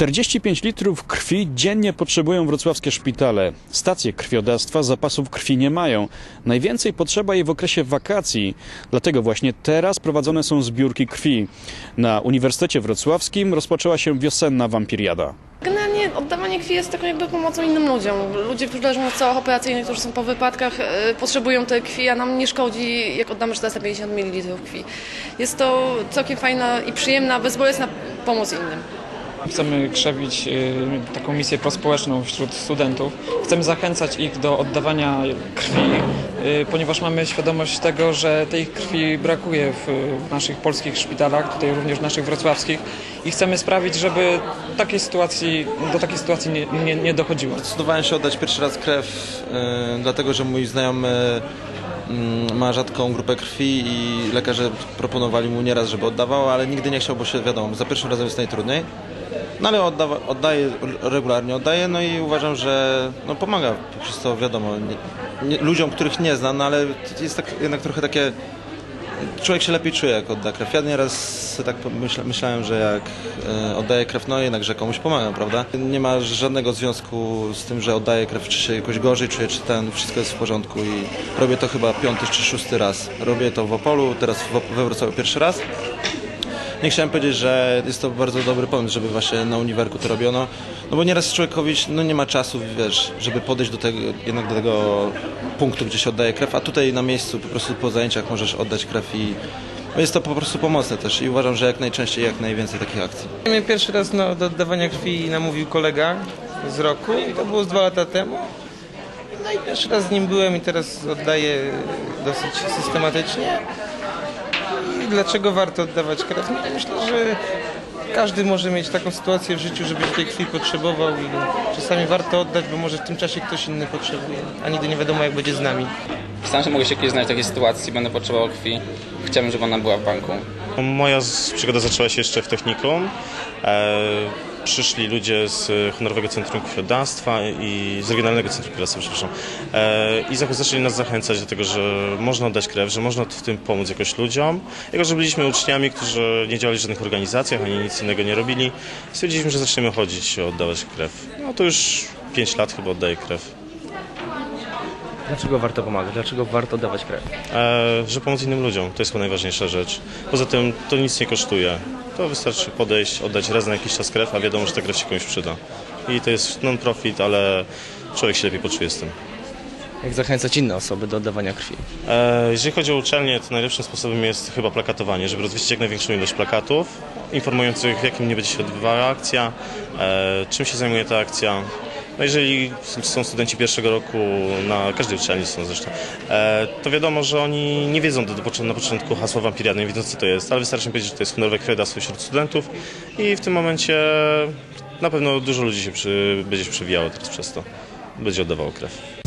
45 litrów krwi dziennie potrzebują wrocławskie szpitale. Stacje krwiodawstwa zapasów krwi nie mają. Najwięcej potrzeba jej w okresie wakacji. Dlatego właśnie teraz prowadzone są zbiórki krwi. Na Uniwersytecie Wrocławskim rozpoczęła się wiosenna wampiriada. Generalnie oddawanie krwi jest taką jakby pomocą innym ludziom. Ludzie, którzy leżą na stołach operacyjnych, którzy są po wypadkach, e, potrzebują tej krwi, a nam nie szkodzi, jak oddamy 450 ml krwi. Jest to całkiem fajna i przyjemna, bezbolesna pomoc innym. Chcemy krzewić y, taką misję prospołeczną wśród studentów. Chcemy zachęcać ich do oddawania krwi, y, ponieważ mamy świadomość tego, że tej krwi brakuje w, naszych polskich szpitalach, tutaj również w naszych wrocławskich i chcemy sprawić, żeby takiej sytuacji, do takiej sytuacji nie, nie, nie dochodziło. Zdecydowałem się oddać pierwszy raz krew, y, dlatego że mój znajomy mm, ma rzadką grupę krwi i lekarze proponowali mu nieraz, żeby oddawał, ale nigdy nie chciał, bo się wiadomo, za pierwszym razem jest najtrudniej. No ale oddawa, oddaję, regularnie oddaję, no i uważam, że no, pomaga przez to, wiadomo, nie, nie, ludziom, których nie znam, no ale jest tak, jednak trochę takie człowiek się lepiej czuje, jak odda krew. Ja nieraz tak myśla, myślałem, że jak e, oddaję krew, no jednak, że komuś pomagam, prawda? Nie ma żadnego związku z tym, że oddaję krew, czy się jakoś gorzej czuję, czy ten, wszystko jest w porządku i robię to chyba piąty czy szósty raz. Robię to w Opolu, teraz we Wrocławiu pierwszy raz. Nie chciałem powiedzieć, że jest to bardzo dobry pomysł, żeby właśnie na uniwerku to robiono, no bo nieraz człowiekowi no nie ma czasu, wiesz, żeby podejść do tego, jednak do tego punktu, gdzie się oddaje krew, a tutaj na miejscu po prostu po zajęciach możesz oddać krew i no jest to po prostu pomocne też i uważam, że jak najczęściej, jak najwięcej takich akcji. Mnie pierwszy raz no, do oddawania krwi namówił kolega z roku i to było z dwa lata temu. No i pierwszy raz z nim byłem i teraz oddaję dosyć systematycznie. Dlaczego warto oddawać krew? No, myślę, że każdy może mieć taką sytuację w życiu, żeby tej krwi potrzebował i czasami warto oddać, bo może w tym czasie ktoś inny potrzebuje, a nigdy nie wiadomo jak będzie z nami. Myślałem, że mogę się kiedyś znaleźć w takiej sytuacji, będę potrzebował krwi. Chciałbym, żeby ona była w banku. Moja przygoda zaczęła się jeszcze w technikum. E, przyszli ludzie z Honorowego Centrum Krwiodawstwa i z Regionalnego Centrum Krwiodawstwa, przepraszam. E, I zaczęli nas zachęcać do tego, że można oddać krew, że można w tym pomóc jakoś ludziom. Jako, że byliśmy uczniami, którzy nie działali w żadnych organizacjach, ani nic innego nie robili, stwierdziliśmy, że zaczniemy chodzić oddawać krew. No to już 5 lat chyba oddaję krew. Dlaczego warto pomagać? Dlaczego warto dawać krew? E, że pomóc innym ludziom. To jest chyba najważniejsza rzecz. Poza tym to nic nie kosztuje. To wystarczy podejść, oddać raz na jakiś czas krew, a wiadomo, że ta krew się komuś przyda. I to jest non-profit, ale człowiek się lepiej poczuje z tym. Jak zachęcać inne osoby do oddawania krwi? E, jeżeli chodzi o uczelnię, to najlepszym sposobem jest chyba plakatowanie, żeby rozwieścić jak największą ilość plakatów informujących, w jakim nie będzie się odbywała akcja, e, czym się zajmuje ta akcja. No jeżeli są studenci pierwszego roku, na każdej uczelni są zresztą, e, to wiadomo, że oni nie wiedzą do, na początku hasła wampiriady, nie wiedzą co to jest, ale wystarczy powiedzieć, że to jest honorowe krwiodawstwo wśród studentów i w tym momencie na pewno dużo ludzi się przy, będzie się przewijało teraz przez to, będzie oddawało krew.